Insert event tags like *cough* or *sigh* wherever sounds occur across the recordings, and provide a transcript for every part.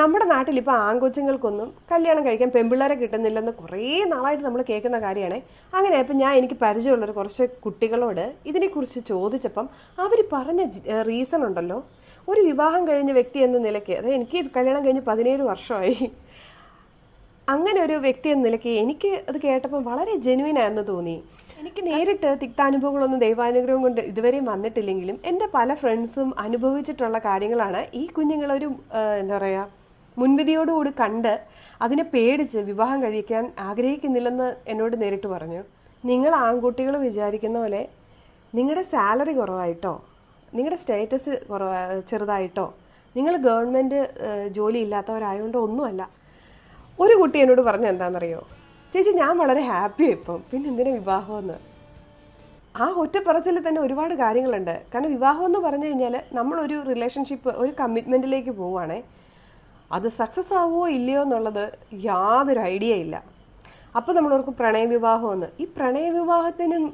നമ്മുടെ നാട്ടിൽ ഇപ്പോൾ ആൺകൊച്ചുങ്ങൾക്കൊന്നും കല്യാണം കഴിക്കാൻ പെൺപിള്ളേരെ കിട്ടുന്നില്ലെന്ന് കുറേ നാളായിട്ട് നമ്മൾ കേൾക്കുന്ന കാര്യമാണ് അങ്ങനെ ഇപ്പം ഞാൻ എനിക്ക് പരിചയമുള്ളൊരു കുറച്ച് കുട്ടികളോട് ഇതിനെക്കുറിച്ച് ചോദിച്ചപ്പം അവർ പറഞ്ഞ റീസൺ ഉണ്ടല്ലോ. ഒരു വിവാഹം കഴിഞ്ഞ വ്യക്തി എന്ന നിലയ്ക്ക് അതായത് എനിക്ക് കല്യാണം കഴിഞ്ഞ് പതിനേഴ് വർഷമായി. അങ്ങനെ ഒരു വ്യക്തി എന്ന നിലയ്ക്ക് എനിക്ക് അത് കേട്ടപ്പം വളരെ ജെനുവിൻ തോന്നി. എനിക്ക് നേരിട്ട് തിക്താനുഭവങ്ങളൊന്നും ദൈവാനുഗ്രഹം കൊണ്ട് ഇതുവരെ വന്നിട്ടില്ലെങ്കിലും എന്റെ പല ഫ്രണ്ട്സും അനുഭവിച്ചിട്ടുള്ള കാര്യങ്ങളാണ് ഈ കുഞ്ഞുങ്ങളൊരു എന്താ പറയുക മുൻവിധിയോടുകൂടി കണ്ട് അതിനെ പേടിച്ച് വിവാഹം കഴിക്കാൻ ആഗ്രഹിക്കുന്നില്ലെന്ന് എന്നോട് നേരിട്ട് പറഞ്ഞു. നിങ്ങൾ ആൺകുട്ടികൾ വിചാരിക്കുന്ന പോലെ നിങ്ങളുടെ സാലറി കുറവായിട്ടോ? നിങ്ങളുടെ സ്റ്റേറ്റസ് കുറവാ ചെറുതായിട്ടോ? നിങ്ങൾ ഗവൺമെന്റ് ജോലി ഇല്ലാത്തവരായതുകൊണ്ടോ ഒന്നുമല്ല. ഒരു കുട്ടി എന്നോട് പറഞ്ഞ എന്താണെന്നറിയോ? ചേച്ചി ഞാൻ വളരെ ഹാപ്പിയാണ് ഇപ്പം. പിന്നെ എന്തിനാ വിവാഹമെന്ന്? ആ ഒറ്റപ്പറച്ചിൽ തന്നെ ഒരുപാട് കാര്യങ്ങളുണ്ട്. കാരണം വിവാഹം എന്ന് പറഞ്ഞു കഴിഞ്ഞാൽ നമ്മളൊരു റിലേഷൻഷിപ്പ് ഒരു കമ്മിറ്റ്മെന്റിലേക്ക് പോവുകയാണേ അത് സക്സസ് ആവുമോ ഇല്ലയോ എന്നുള്ളത് യാതൊരു ഐഡിയ ഇല്ല. അപ്പോൾ നമ്മൾ ഓർക്കും പ്രണയവിവാഹമെന്ന്. ഈ പ്രണയവിവാഹത്തിനും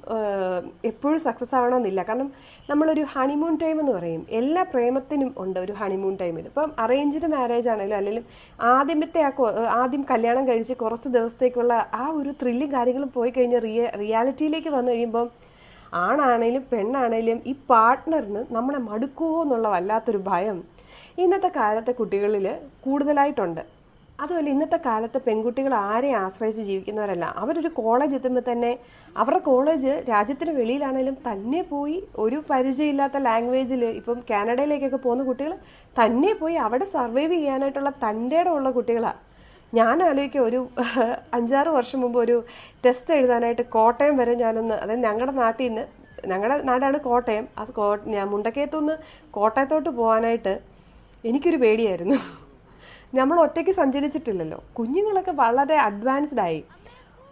എപ്പോഴും സക്സസ് ആവണമെന്നില്ല. കാരണം നമ്മളൊരു ഹണിമൂൺ ടൈം എന്ന് പറയും. എല്ലാ പ്രേമത്തിനും ഉണ്ട് ഒരു ഹണിമൂൺ ടൈമിൽ ഇപ്പം അറേഞ്ച്ഡ് മാരേജ് ആണെങ്കിലും അല്ലെങ്കിൽ ആദ്യമത്തെ ആ ആദ്യം കല്യാണം കഴിച്ച് കുറച്ച് ദിവസത്തേക്കുള്ള ആ ഒരു ത്രില്ലും കാര്യങ്ങളും പോയി കഴിഞ്ഞ് റിയ റിയാലിറ്റിയിലേക്ക് വന്നു കഴിയുമ്പം ആണാണേലും പെണ്ണാണേലും ഈ പാർട്ട്ണറിന് നമ്മളെ മടുക്കുമോ എന്നുള്ള വല്ലാത്തൊരു ഭയം ഇന്നത്തെ കാലത്തെ കുട്ടികളിൽ കൂടുതലായിട്ടുണ്ട്. അതുമല്ല ഇന്നത്തെ കാലത്ത് പെൺകുട്ടികൾ ആരെ ആശ്രയിച്ച് ജീവിക്കുന്നവരല്ല. അവരൊരു കോളേജ് എത്തുമ്പോൾ തന്നെ അവരുടെ കോളേജ് രാജ്യത്തിന് വെളിയിലാണെങ്കിലും തന്നെ പോയി ഒരു പരിചയമില്ലാത്ത ലാംഗ്വേജിൽ ഇപ്പം കാനഡയിലേക്കൊക്കെ പോകുന്ന കുട്ടികൾ തന്നെ പോയി അവിടെ സർവൈവ് ചെയ്യാനായിട്ടുള്ള തന്റെ ഉള്ള കുട്ടികളാണ് ഞാൻ ആലോചിക്കുക ഒരു അഞ്ചാറ് വർഷം മുമ്പ് ഒരു ടെസ്റ്റ് എഴുതാനായിട്ട് കോട്ടയം വരെ ഞാനൊന്ന് അതായത് ഞങ്ങളുടെ നാട്ടിൽ നിന്ന് ഞങ്ങളുടെ നാടാണ് കോട്ടയം. അത് കോ ഞാൻ മുണ്ടക്കയത്തുനിന്ന് കോട്ടയത്തോട്ട് പോകാനായിട്ട് എനിക്കൊരു പേടിയായിരുന്നു. നമ്മൾ ഒറ്റയ്ക്ക് സഞ്ചരിച്ചിട്ടില്ലല്ലോ. കുഞ്ഞുങ്ങളൊക്കെ വളരെ അഡ്വാൻസ്ഡ് ആയി.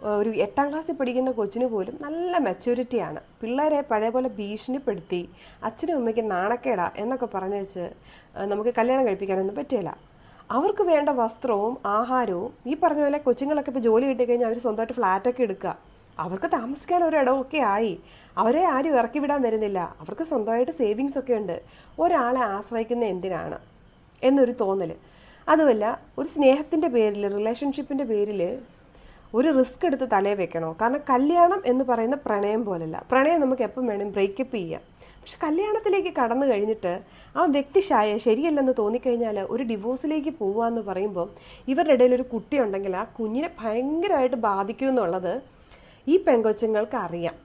ഒരു എട്ടാം ക്ലാസ്സിൽ പഠിക്കുന്ന കൊച്ചിന് പോലും നല്ല മെച്യൂരിറ്റിയാണ് പിള്ളേരെ പഴയ പോലെ ഭീഷണിപ്പെടുത്തി അച്ഛനും അമ്മയ്ക്ക് നാണക്കേടാ എന്നൊക്കെ പറഞ്ഞു വെച്ച് നമുക്ക് കല്യാണം കഴിപ്പിക്കാനൊന്നും പറ്റില്ല. അവർക്ക് വേണ്ട വസ്ത്രവും ആഹാരവും ഈ പറഞ്ഞ പോലെ കൊച്ചുങ്ങളൊക്കെ ഇപ്പോൾ ജോലി കിട്ടിക്കഴിഞ്ഞാൽ അവർ സ്വന്തമായിട്ട് ഫ്ലാറ്റൊക്കെ എടുക്കുക. അവർക്ക് താമസിക്കാൻ ഒരു ഇടമൊക്കെ ആയി. അവരെ ആരും ഇറക്കി വിടാൻ വരുന്നില്ല. അവർക്ക് സ്വന്തമായിട്ട് സേവിങ്സ് ഒക്കെ ഉണ്ട്. ഒരാളെ ആശ്രയിക്കുന്ന എന്തിനാണ്? എന്നൊരു തോന്നൽ അതുമല്ല ഒരു സ്നേഹത്തിന്റെ പേരിൽ റിലേഷൻഷിപ്പിന്റെ പേരിൽ ഒരു റിസ്ക് എടുത്ത് തലേ വെക്കണോ? കാരണം കല്യാണം എന്ന് പറയുന്ന പ്രണയം പോലല്ല. പ്രണയം നമുക്ക് എപ്പം വേണം ബ്രേക്കപ്പ് ചെയ്യാം. പക്ഷെ കല്യാണത്തിലേക്ക് കടന്നു കഴിഞ്ഞിട്ട് ആ വ്യക്തി ശരിയല്ലെന്ന് തോന്നിക്കഴിഞ്ഞാൽ ഒരു ഡിവോഴ്സിലേക്ക് പോവുക എന്ന് പറയുമ്പോൾ ഇവരുടെ ഇടയിൽ ഒരു കുട്ടി ഉണ്ടെങ്കിൽ ആ കുഞ്ഞിനെ ഭയങ്കരമായിട്ട് ബാധിക്കും എന്നുള്ളത് ഈ പെങ്കൊച്ചുങ്ങൾക്ക് അറിയാം.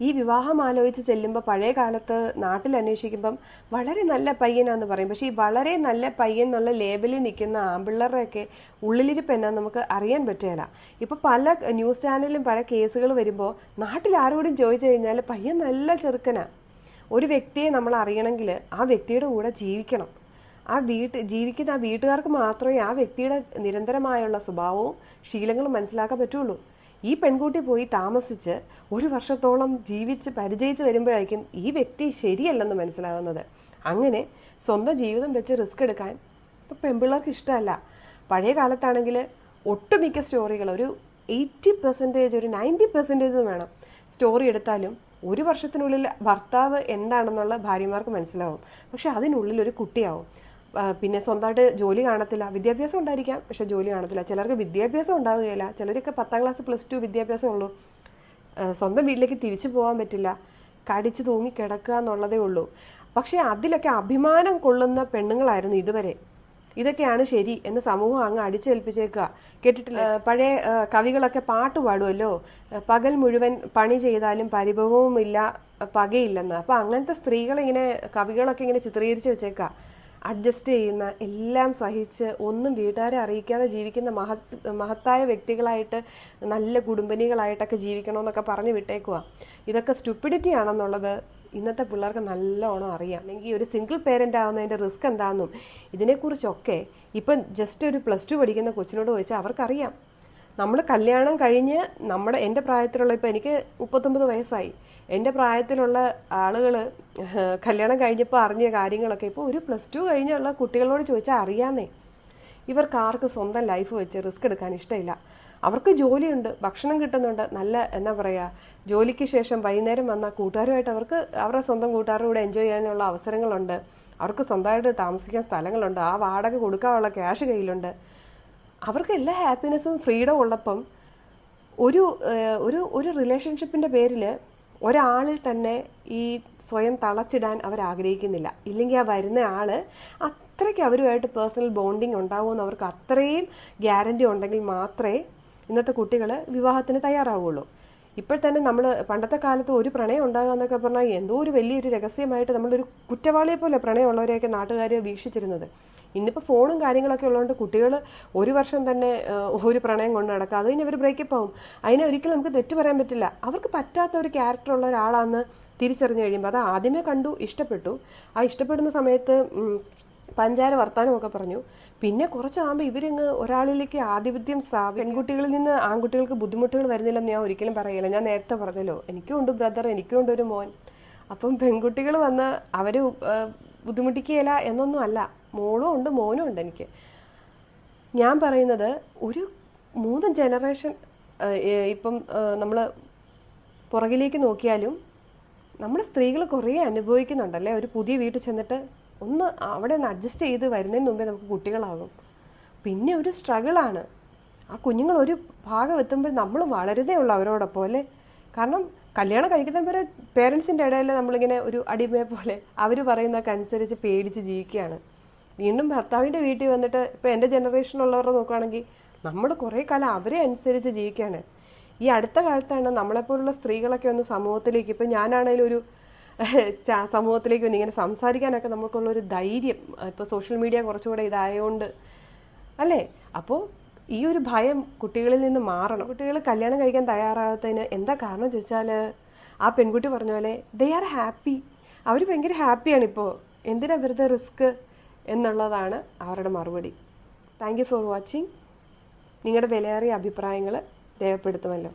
ഈ വിവാഹം ആലോചിച്ച് ചെല്ലുമ്പോൾ പഴയ കാലത്ത് നാട്ടിൽ അന്വേഷിക്കുമ്പം വളരെ നല്ല പയ്യനാന്ന് പറയും. പക്ഷേ ഈ വളരെ നല്ല പയ്യൻ എന്നുള്ള ലേബലിൽ നിൽക്കുന്ന ആമ്പിള്ളേരുടെയൊക്കെ ഉള്ളിലിരിപ്പ് എന്നാ നമുക്ക് അറിയാൻ പറ്റുകയില്ല ഇപ്പോൾ പല ന്യൂസ് ചാനലിലും പല കേസുകൾ വരുമ്പോൾ നാട്ടിൽ ആരോടും ചോദിച്ചു കഴിഞ്ഞാൽ പയ്യൻ നല്ല ചെറുക്കനാണ് ഒരു വ്യക്തിയെ നമ്മൾ അറിയണമെങ്കിൽ ആ വ്യക്തിയുടെ കൂടെ ജീവിക്കണം. ആ വീട്ട് ജീവിക്കുന്ന ആ വീട്ടുകാർക്ക് മാത്രമേ ആ വ്യക്തിയുടെ നിരന്തരമായുള്ള സ്വഭാവവും ശീലങ്ങളും മനസ്സിലാക്കാൻ പറ്റുള്ളൂ. ഈ പെൺകുട്ടി പോയി താമസിച്ച് ഒരു വർഷത്തോളം ജീവിച്ച് പരിചയിച്ച് വരുമ്പോഴായിരിക്കും ഈ വ്യക്തി ശരിയല്ലെന്ന് മനസ്സിലാകുന്നത്. അങ്ങനെ സ്വന്തം ജീവിതം വെച്ച് റിസ്ക് എടുക്കാൻ ഇപ്പം പെൺപിള്ളേർക്ക് ഇഷ്ടമല്ല. പഴയ കാലത്താണെങ്കിൽ ഒട്ടുമിക്ക സ്റ്റോറികൾ ഒരു എയ്റ്റി പെർസെന്റേജ് ഒരു നയന്റി പെർസെന്റേജ് വേണം. സ്റ്റോറി എടുത്താലും ഒരു വർഷത്തിനുള്ളിൽ ഭർത്താവ് എന്താണെന്നുള്ള ഭാര്യമാർക്ക് മനസ്സിലാവും. പക്ഷെ അതിനുള്ളിൽ ഒരു കുട്ടിയാവും. പിന്നെ സ്വന്തമായിട്ട് ജോലി കാണത്തില്ല. വിദ്യാഭ്യാസം ഉണ്ടായിരിക്കാം പക്ഷെ ജോലി കാണത്തില്ല. ചിലർക്ക് വിദ്യാഭ്യാസം ഉണ്ടാവുകയില്ല. ചിലർക്ക് പത്താം ക്ലാസ് പ്ലസ് ടു വിദ്യാഭ്യാസം ഉള്ളൂ സ്വന്തം വീട്ടിലേക്ക് തിരിച്ചു പോകാൻ പറ്റില്ല. കടിച്ചു തൂങ്ങി കിടക്കുക എന്നുള്ളതേ ഉള്ളൂ. പക്ഷെ അതിലൊക്കെ അഭിമാനം കൊള്ളുന്ന പെണ്ണുങ്ങളായിരുന്നു ഇതുവരെ. ഇതൊക്കെയാണ് ശരി എന്ന് സമൂഹം അങ്ങ് അടിച്ചേൽപ്പിച്ചേക്കുക. കേട്ടിട്ടില്ല? പഴയ കവികളൊക്കെ പാട്ട് പാടുമല്ലോ പകൽ മുഴുവൻ പണി ചെയ്താലും പരിഭവവുമില്ല പകയില്ലെന്ന്. അപ്പോൾ അങ്ങനത്തെ സ്ത്രീകളിങ്ങനെ കവികളൊക്കെ ഇങ്ങനെ ചിത്രീകരിച്ച് വെച്ചേക്കുക. അഡ്ജസ്റ്റ് ചെയ്യുന്ന എല്ലാം സഹിച്ച് ഒന്നും വീട്ടുകാരെ അറിയിക്കാതെ ജീവിക്കുന്ന മഹത് മഹത്തായ വ്യക്തികളായിട്ട് നല്ല കുടുംബിനികളായിട്ടൊക്കെ ജീവിക്കണമെന്നൊക്കെ പറഞ്ഞു വിട്ടേക്കുക ഇതൊക്കെ സ്റ്റുപ്പിഡിറ്റി ആണെന്നുള്ളത് ഇന്നത്തെ പിള്ളേർക്ക് നല്ലോണം അറിയാം. അല്ലെങ്കിൽ ഒരു സിംഗിൾ പേരന്റ് ആവുന്നതിന്റെ റിസ്ക് എന്താണെന്നും ഇതിനെക്കുറിച്ചൊക്കെ ഇപ്പം ജസ്റ്റ് ഒരു പ്ലസ് ടു പഠിക്കുന്ന കൊച്ചിനോട് ചോദിച്ചാൽ അവർക്കറിയാം. നമ്മൾ കല്യാണം കഴിഞ്ഞ് നമ്മുടെ എന്റെ പ്രായത്തിലുള്ള ഇപ്പോൾ എനിക്ക് മുപ്പത്തൊമ്പത് വയസ്സായി. എന്റെ പ്രായത്തിലുള്ള ആളുകൾ കല്യാണം കഴിഞ്ഞപ്പോൾ അറിഞ്ഞ കാര്യങ്ങളൊക്കെ ഇപ്പോൾ ഒരു പ്ലസ് ടു കഴിഞ്ഞുള്ള കുട്ടികളോട് ചോദിച്ചാൽ അറിയാന്നേ. ഇവർക്ക് ആർക്കും സ്വന്തം ലൈഫ് വെച്ച് റിസ്ക് എടുക്കാൻ ഇഷ്ടമില്ല. അവർക്ക് ജോലിയുണ്ട് ഭക്ഷണം കിട്ടുന്നുണ്ട് നല്ല എന്താ പറയുക ജോലിക്ക് ശേഷം വൈകുന്നേരം വന്ന കൂട്ടുകാരുമായിട്ട് അവർക്ക് അവരുടെ സ്വന്തം കൂട്ടുകാരുടെ കൂടെ എൻജോയ് ചെയ്യാനുള്ള അവസരങ്ങളുണ്ട്. അവർക്ക് സ്വന്തമായിട്ട് താമസിക്കാൻ സ്ഥലങ്ങളുണ്ട് ആ വാടക കൊടുക്കാനുള്ള ക്യാഷ് കയ്യിലുണ്ട്. അവർക്ക് എല്ലാ ഹാപ്പിനെസ്സും ഫ്രീഡം ഉള്ളപ്പം ഒരു ഒരു ഒരു റിലേഷൻഷിപ്പിന്റെ പേരിൽ ഒരാളിൽ തന്നെ ഈ സ്വയം തളച്ചിടാൻ അവർ ആഗ്രഹിക്കുന്നില്ല ഇല്ലെങ്കിൽ ആ വരുന്ന ആൾ അത്രയ്ക്ക് അവരുമായിട്ട് പേഴ്സണൽ ബോണ്ടിങ് ഉണ്ടാവുമെന്ന് അവർക്ക് അത്രയും ഗ്യാരണ്ടി ഉണ്ടെങ്കിൽ മാത്രമേ ഇന്നത്തെ കുട്ടികൾ വിവാഹത്തിന് തയ്യാറാവുള്ളൂ. ഇപ്പോൾ തന്നെ നമ്മൾ പണ്ടത്തെ കാലത്ത് ഒരു പ്രണയം ഉണ്ടാകുക എന്നൊക്കെ പറഞ്ഞാൽ എന്തോ ഒരു വലിയൊരു രഹസ്യമായിട്ട് നമ്മളൊരു കുറ്റവാളിയെ പോലെ പ്രണയമുള്ളവരെയൊക്കെ നാട്ടുകാർ വീക്ഷിച്ചിരുന്നത്. ഇന്നിപ്പോൾ ഫോണും കാര്യങ്ങളൊക്കെ ഉള്ളതുകൊണ്ട് കുട്ടികൾ ഒരു വർഷം തന്നെ ഒരു പ്രണയം കൊണ്ട് നടക്കുക അത് കഴിഞ്ഞ് അവർ ബ്രേക്കപ്പ് ആവും. അതിനെ ഒരിക്കലും നമുക്ക് തെറ്റ് പറയാൻ പറ്റില്ല. അവർക്ക് പറ്റാത്ത ഒരു ക്യാരക്ടർ ഉള്ള ഒരാളാണെന്ന് തിരിച്ചറിഞ്ഞു കഴിയുമ്പോൾ അത് ആദ്യമേ കണ്ടു ഇഷ്ടപ്പെട്ടു. ആ ഇഷ്ടപ്പെടുന്ന സമയത്ത് പഞ്ചാര വർത്തമാനമൊക്കെ പറഞ്ഞു. പിന്നെ കുറച്ചാകുമ്പോൾ ഇവരങ്ങ് ഒരാളിലേക്ക് ആധിപത്യം സ്ഥാപിക്കും പെൺകുട്ടികളിൽ നിന്ന് ആൺകുട്ടികൾക്ക് ബുദ്ധിമുട്ടുകൾ വരുന്നില്ലെന്ന് ഞാൻ ഒരിക്കലും പറയില്ല. ഞാൻ നേരത്തെ പറഞ്ഞല്ലോ എനിക്കും ഉണ്ട് ബ്രദർ എനിക്കും ഉണ്ട് ഒരു മോൻ. അപ്പം പെൺകുട്ടികൾ വന്ന് അവർ ബുദ്ധിമുട്ടിക്കുകയില്ല എന്നൊന്നും അല്ല. മോളും ഉണ്ട് മോനും ഉണ്ട് എനിക്ക്. ഞാൻ പറയുന്നത് ഒരു മൂന്ന് ജനറേഷൻ ഇപ്പം നമ്മൾ പുറകിലേക്ക് നോക്കിയാലും നമ്മൾ സ്ത്രീകൾ കുറേ അനുഭവിക്കുന്നുണ്ടല്ലേ? ഒരു പുതിയ വീട്ടിൽ ചെന്നിട്ട് ഒന്ന് അവിടെ നിന്ന് അഡ്ജസ്റ്റ് ചെയ്ത് വരുന്നതിന് മുമ്പേ നമുക്ക് കുട്ടികളാകും പിന്നെ ഒരു സ്ട്രഗിളാണ് ആ കുഞ്ഞുങ്ങൾ ഒരു ഭാഗം എത്തുമ്പോൾ നമ്മൾ വളരുതേ ഉള്ളൂ അവരോടൊപ്പം അല്ലേ? കാരണം കല്യാണം കഴിക്കുന്ന വരെ പേരൻസിന്റെ ഇടയിൽ നമ്മളിങ്ങനെ ഒരു അടിമയെ പോലെ അവർ പറയുന്നതൊക്കെ അനുസരിച്ച് പേടിച്ച് ജീവിക്കുകയാണ്. വീണ്ടും ഭർത്താവിന്റെ വീട്ടിൽ വന്നിട്ട് ഇപ്പോൾ എന്റെ ജനറേഷനിലുള്ളവരെ നോക്കുകയാണെങ്കിൽ നമ്മൾ കുറേ കാലം അവരെ അനുസരിച്ച് ജീവിക്കുകയാണ് ഈ അടുത്ത കാലത്താണ് നമ്മളെപ്പോലുള്ള സ്ത്രീകളൊക്കെ ഒന്ന് സമൂഹത്തിലേക്ക് ഇപ്പം ഞാനാണേലും ഒരു *laughs* സമൂഹത്തിലേക്ക് ഒന്ന് ഇങ്ങനെ സംസാരിക്കാനൊക്കെ നമുക്കുള്ളൊരു ധൈര്യം ഇപ്പോൾ സോഷ്യൽ മീഡിയ കുറച്ചുകൂടെ ഇതായതുകൊണ്ട് അല്ലേ? അപ്പോൾ ഈ ഒരു ഭയം കുട്ടികളിൽ നിന്ന് മാറണം. കുട്ടികൾ കല്യാണം കഴിക്കാൻ തയ്യാറാകാത്തതിന് എന്താ കാരണം ചോദിച്ചാൽ ആ പെൺകുട്ടി പറഞ്ഞ പോലെ ദേ ആർ ഹാപ്പി അവർ ഭയങ്കര ഹാപ്പിയാണ് ഇപ്പോൾ എന്തിനാ വെറുതെ റിസ്ക് എന്നുള്ളതാണ് അവരുടെ മറുപടി. താങ്ക് യു ഫോർ വാച്ചിങ് നിങ്ങളുടെ വിലയേറിയ അഭിപ്രായങ്ങൾ രേഖപ്പെടുത്തുമല്ലോ.